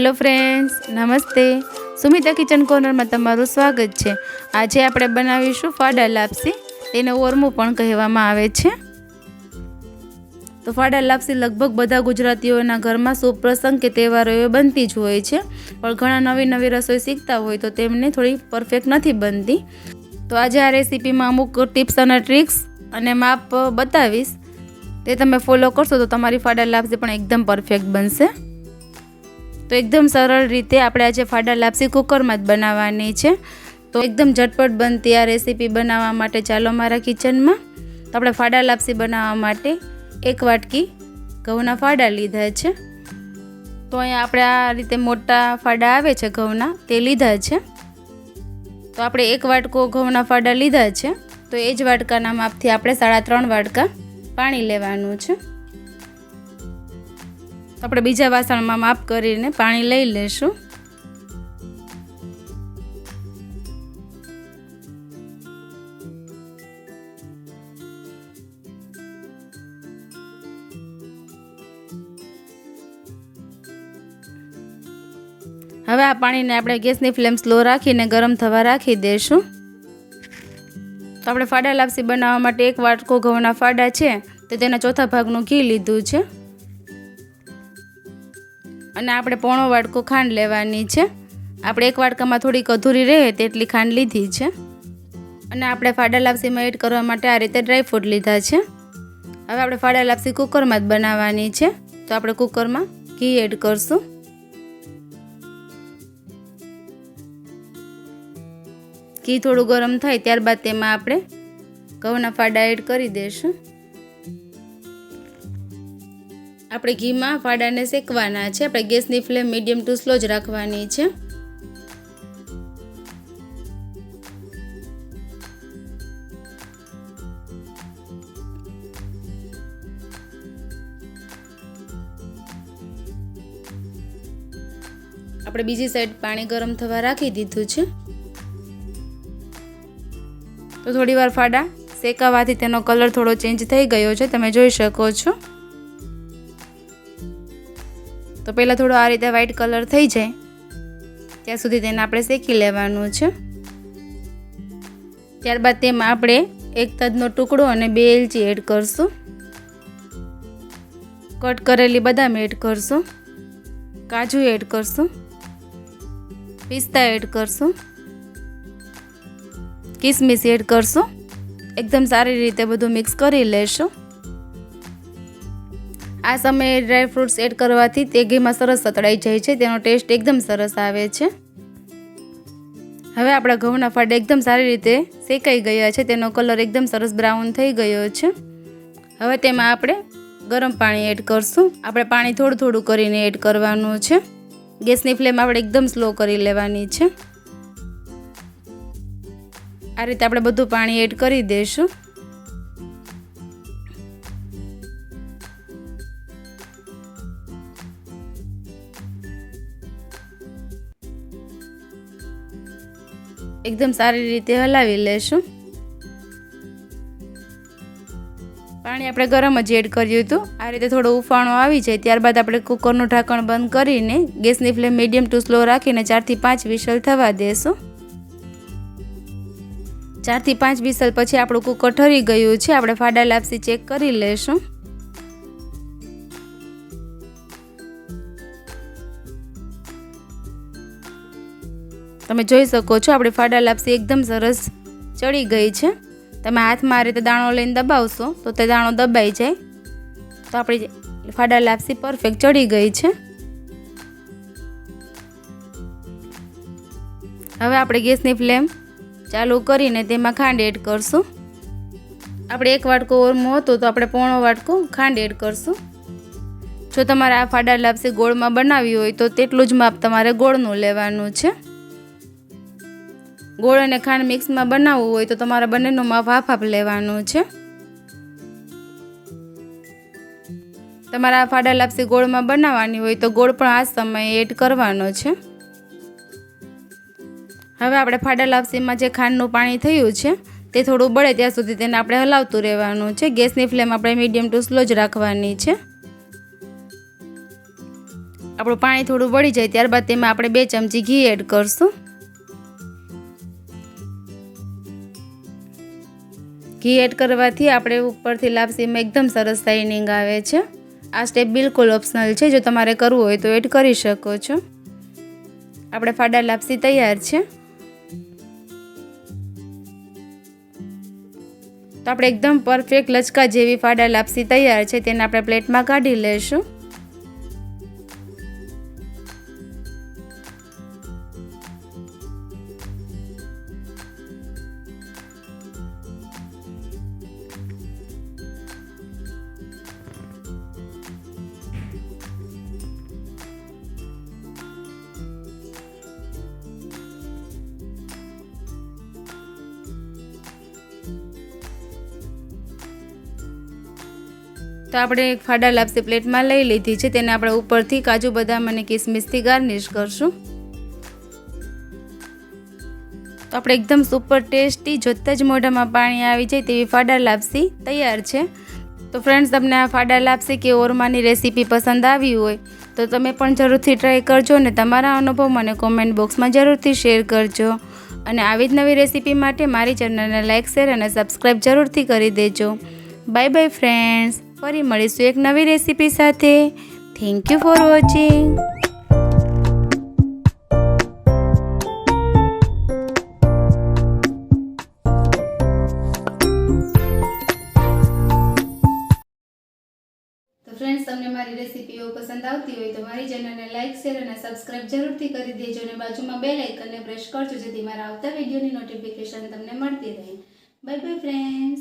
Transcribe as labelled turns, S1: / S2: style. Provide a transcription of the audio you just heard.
S1: Hello friends, નમસ્તે. Sumita kitchen કોર્નરમાં તમારું સ્વાગત છે. આજે આપણે બનાવીશું ફાડા લાપસી. તેને ઓરમું પણ કહેવામાં આવે છે. તો ફાડા લાપસી લગભગ બધા ગુજરાતીઓના ઘરમાં શુભ પ્રસંગ કે તહેવારો એ બનતી જ હોય છે. પણ ઘણા નવી નવી રસોઈ શીખતા હોય તો તેમને થોડી પરફેક્ટ નથી બનતી. તો આજે આ રેસીપીમાં અમુક ટિપ્સ અને ટ્રિક્સ અને માપ બતાવીશ. તે તમે ફોલો કરશો તો તમારી ફાડા લાપસી પણ એકદમ પરફેક્ટ બનશે. તો એકદમ સરળ રીતે આપણે આજે ફાડા લાપસી કુકરમાં જ બનાવવાની છે. તો એકદમ ઝટપટ બનતી આ રેસીપી બનાવવા માટે ચાલો મારા કિચનમાં. તો આપણે ફાડા લાપસી બનાવવા માટે એક વાટકી ઘઉંના ફાડા લીધા છે. તો અહીંયા આપણે આ રીતે મોટા ફાડા આવે છે ઘઉંના, તે લીધા છે. તો આપણે એક વાટકો ઘઉંના ફાડા લીધા છે. તો એ જ વાટકાના માપથી આપણે સાડા ત્રણ વાટકા પાણી લેવાનું છે. આપણે બીજા વાસણમાં માપ કરીને પાણી લઈ લેશું. હવે આ પાણીને આપણે ગેસની ફ્લેમ સ્લો રાખીને ગરમ થવા રાખી દઈશું તો આપણે ફાડા લાપસી બનાવવા માટે એક વાટકો ઘઉંના ફાડા છે, તો તેના ચોથા ભાગનું ઘી લીધું છે. અને આપણે પોણો વાડકો ખાંડ લેવાની છે. આપણે એક વાડકામાં થોડીક અધૂરી રહે તેટલી ખાંડ લીધી છે. અને આપણે ફાડા લાપસીમાં એડ કરવા માટે આ રીતે ડ્રાયફ્રૂટ લીધા છે. હવે આપણે ફાડા લાપસી કુકરમાં જ બનાવવાની છે. તો આપણે કુકરમાં ઘી એડ કરશું. ઘી થોડું ગરમ થાય ત્યારબાદ તેમાં આપણે ઘઉંના ફાડા એડ કરી દઈશું આપણે ઘીમાં ફાડાને શેકવાના છે. આપણે ગેસની ફ્લેમ મીડિયમ ટુ સ્લો જ રાખવાની છે. આપણે બીજી સાઈડ પાણી ગરમ થવા રાખી દીધું છે. તો થોડી વાર ફાડા શેકાવાથી તેનો કલર થોડો ચેન્જ થઈ ગયો છે. તમે જોઈ શકો છો. તો પહેલાં થોડો આ રીતે વ્હાઈટ કલર થઈ જાય. ત્યાં સુધી તેને આપણે શેકી લેવાનું છે. ત્યારબાદ તેમાં આપણે એક તજનો ટુકડો અને બે એલચી એડ કરશું. કટ કરેલી બદામ એડ કરશું. કાજુ એડ કરશું. પિસ્તા એડ કરશું. કિસમિસ એડ કરશું. એકદમ સારી રીતે બધું મિક્સ કરી લેશું. આ સમયે ડ્રાય ફ્રૂટ્સ એડ કરવાથી તે ઘીમાં સરસ સતળાઈ જાય છે, તેનો ટેસ્ટ એકદમ સરસ આવે છે. હવે આપણા ઘઉંના ફાડ એકદમ સારી રીતે શેકાઈ ગયા છે, તેનો કલર એકદમ સરસ બ્રાઉન થઈ ગયો છે. હવે તેમાં આપણે ગરમ પાણી એડ કરશું. આપણે પાણી થોડું થોડું કરીને એડ કરવાનું છે. ગેસની ફ્લેમ આપણે એકદમ સ્લો કરી લેવાની છે. આ રીતે આપણે બધું પાણી એડ કરી દઈશું એકદમ સારી રીતે હલાવી લેશું. પાણી આપણે ગરમ જ એડ કર્યું હતું. આ રીતે થોડો ઉફાણો આવી જાય ત્યારબાદ આપણે કુકરનું ઢાંકણ બંધ કરીને ગેસની ફ્લેમ મીડિયમ ટુ સ્લો રાખીને ચારથી પાંચ વિસલ થવા દેશું. ચારથી પાંચ વિસલ પછી આપણું કુકર ઠરી ગયું છે. આપણે ફાડા લાપસી ચેક કરી લેશું. તમે જોઈ શકો છો, આપણે ફાડા લાપસી એકદમ સરસ ચડી ગઈ છે. તમે હાથમાં આ રીતે દાણો લઈને દબાવશો, તો તે દાણો દબાઈ જાય. તો આપણી ફાડા લાપસી પરફેક્ટ ચડી ગઈ છે. હવે આપણે ગેસની ફ્લેમ ચાલુ કરીને તેમાં ખાંડ એડ કરશું. આપણે એક વાટકો ઓરમો હતો, તો આપણે પોણો વાટકો ખાંડ એડ કરશું. જો તમારે આ ફાડા લાપસી ગોળમાં બનાવી હોય, તો તેટલું જ માપ તમારે ગોળનું લેવાનું છે. ગોળ અને ખાંડ મિક્સમાં બનાવવું હોય તો તમારે બંનેનું માપ હાફ હાફ લેવાનું છે. તમારા ફાડા લાપસી ગોળમાં બનાવવાની હોય તો ગોળ પણ આ સમયે એડ કરવાનો છે. હવે આપણે ફાડા લાપસીમાં જે ખાંડનું પાણી થયું છે, તે થોડું બળે ત્યાં સુધી તેને આપણે હલાવતું રહેવાનું છે. ગેસની ફ્લેમ આપણે મીડિયમ ટુ સ્લો જ રાખવાની છે. આપણું પાણી થોડું વળી જાય ત્યારબાદ તેમાં આપણે બે ચમચી ઘી એડ કરશું. ઘી એડ કરવાથી આપણે ઉપરથી લાપસીમાં એકદમ સરસ શાઇનિંગ આવે છે. આ સ્ટેપ બિલકુલ ઓપ્શનલ છે. જો તમારે કરવું હોય તો એડ કરી શકો છો. આપણે ફાડા લાપસી તૈયાર છે. તો આપણે એકદમ પરફેક્ટ લચકા જેવી ફાડા લાપસી તૈયાર છે. તેને આપણે પ્લેટમાં કાઢી લઈશું તો આપણે એક ફાડા લાપસી પ્લેટમાં લઈ લીધી છે. તેને આપણે ઉપરથી કાજુ બદામ અને કિસમિસથી ગાર્નિશ કરશું. તો આપણે એકદમ સુપર ટેસ્ટી, જોતાં જ મોઢામાં પાણી આવી જાય તેવી ફાડા લાપસી તૈયાર છે. તો ફ્રેન્ડ્સ, તમને આ ફાડા લાપસી કે ઓરમાની રેસીપી પસંદ આવી હોય, તો તમે પણ જરૂરથી ટ્રાય કરજો અને તમારા અનુભવ મને કોમેન્ટ બોક્સમાં જરૂરથી શેર કરજો. અને આવી જ નવી રેસીપી માટે મારી ચેનલને લાઇક શેર અને સબસ્ક્રાઈબ જરૂરથી કરી દેજો. Bye bye friends. ફરી મળીશું એક નવી રેસીપી સાથે. Thank you for watching friends તમને મારી રેસીપીઓ પસંદ આવતી હોય તો મારી ચેનલને લાઇક શેર અને સબસ્ક્રાઇબ જરૂરથી કરી દેજો અને બાજુમાં બે લાઇકનને પ્રેસ કરજો જેથી મારા આવતા વિડીયોની નોટિફિકેશન તમને મળતી રહે. By bye friends